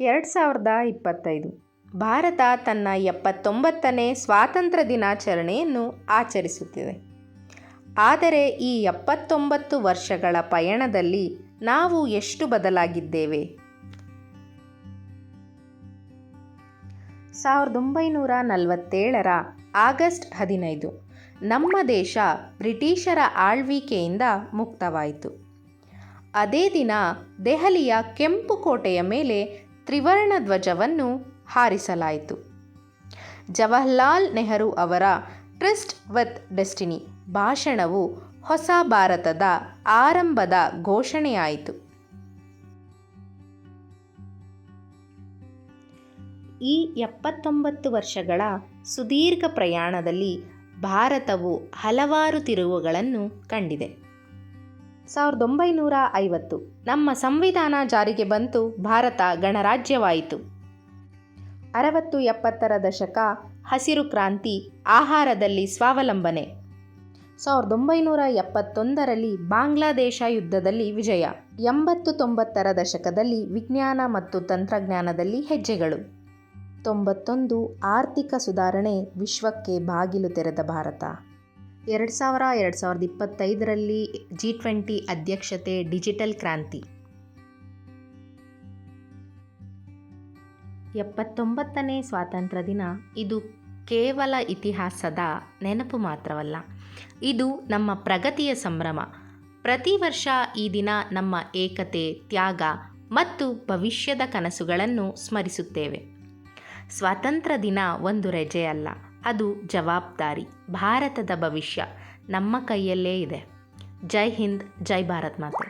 ಎರಡು ಸಾವಿರದ ಇಪ್ಪತ್ತೈದು. ಭಾರತ ತನ್ನ ಎಪ್ಪತ್ತೊಂಬತ್ತನೇ ಸ್ವಾತಂತ್ರ್ಯ ದಿನಾಚರಣೆಯನ್ನು ಆಚರಿಸುತ್ತಿದೆ. ಆದರೆ ಈ ಎಪ್ಪತ್ತೊಂಬತ್ತು ವರ್ಷಗಳ ಪಯಣದಲ್ಲಿ ನಾವು ಎಷ್ಟು ಬದಲಾಗಿದ್ದೇವೆ? ಸಾವಿರದ ಒಂಬೈನೂರ ನಲವತ್ತೇಳರ ಆಗಸ್ಟ್ ಹದಿನೈದು. ನಮ್ಮ ದೇಶ ಬ್ರಿಟಿಷರ ಆಳ್ವಿಕೆಯಿಂದ ಮುಕ್ತವಾಯಿತು. ಅದೇ ದಿನ ದೆಹಲಿಯ ಕೆಂಪು ಕೋಟೆಯ ಮೇಲೆ ತ್ರಿವರ್ಣ ಧ್ವಜವನ್ನು ಹಾರಿಸಲಾಯಿತು. ಜವಾಹರ್ಲಾಲ್ ನೆಹರು ಅವರ ಟ್ರಿಸ್ಟ್ ವಿತ್ ಡೆಸ್ಟಿನಿ ಭಾಷಣವು ಹೊಸ ಭಾರತದ ಆರಂಭದ ಘೋಷಣೆಯಾಯಿತು. ಈ ಎಪ್ಪತ್ತೊಂಬತ್ತು ವರ್ಷಗಳ ಸುದೀರ್ಘ ಪ್ರಯಾಣದಲ್ಲಿ ಭಾರತವು ಹಲವಾರು ತಿರುವುಗಳನ್ನು ಕಂಡಿದೆ. ಸಾವಿರದ ಒಂಬೈನೂರ ಐವತ್ತು. ನಮ್ಮ ಸಂವಿಧಾನ ಜಾರಿಗೆ ಬಂತು ಭಾರತ ಗಣರಾಜ್ಯವಾಯಿತು. ಅರವತ್ತು ಎಪ್ಪತ್ತರ ದಶಕ ಹಸಿರು ಕ್ರಾಂತಿ, ಆಹಾರದಲ್ಲಿ ಸ್ವಾವಲಂಬನೆ. ಸಾವಿರದ ಒಂಬೈನೂರ ಎಪ್ಪತ್ತೊಂದರಲ್ಲಿ ಬಾಂಗ್ಲಾದೇಶ ಯುದ್ಧದಲ್ಲಿ ವಿಜಯ. ಎಂಬತ್ತು ತೊಂಬತ್ತರ ದಶಕದಲ್ಲಿ ವಿಜ್ಞಾನ ಮತ್ತು ತಂತ್ರಜ್ಞಾನದಲ್ಲಿ ಹೆಜ್ಜೆಗಳು. ತೊಂಬತ್ತೊಂದು ಆರ್ಥಿಕ ಸುಧಾರಣೆ ವಿಶ್ವಕ್ಕೆ ಬಾಗಿಲು ತೆರೆದ ಭಾರತ. ಎರಡು ಸಾವಿರ, ಎರಡು ಸಾವಿರದ ಇಪ್ಪತ್ತೈದರಲ್ಲಿ ಜಿ ಟ್ವೆಂಟಿ ಅಧ್ಯಕ್ಷತೆ ಡಿಜಿಟಲ್ ಕ್ರಾಂತಿ. ಎಪ್ಪತ್ತೊಂಬತ್ತನೇ ಸ್ವಾತಂತ್ರ್ಯ ದಿನ. ಇದು ಕೇವಲ ಇತಿಹಾಸದ ನೆನಪು ಮಾತ್ರವಲ್ಲ, ಇದು ನಮ್ಮ ಪ್ರಗತಿಯ ಸಂಭ್ರಮ. ಪ್ರತಿ ವರ್ಷ ಈ ದಿನ ನಮ್ಮ ಏಕತೆ, ತ್ಯಾಗ ಮತ್ತು ಭವಿಷ್ಯದ ಕನಸುಗಳನ್ನು ಸ್ಮರಿಸುತ್ತೇವೆ. ಸ್ವಾತಂತ್ರ್ಯ ದಿನ ಒಂದು ರಜೆಯಲ್ಲ ಅದು ಜವಾಬ್ದಾರಿ. ಭಾರತದ ಭವಿಷ್ಯ ನಮ್ಮ ಕೈಯಲ್ಲೇ ಇದೆ. ಜೈ ಹಿಂದ್ ಜೈ ಭಾರತ್ ಮಾತೆ.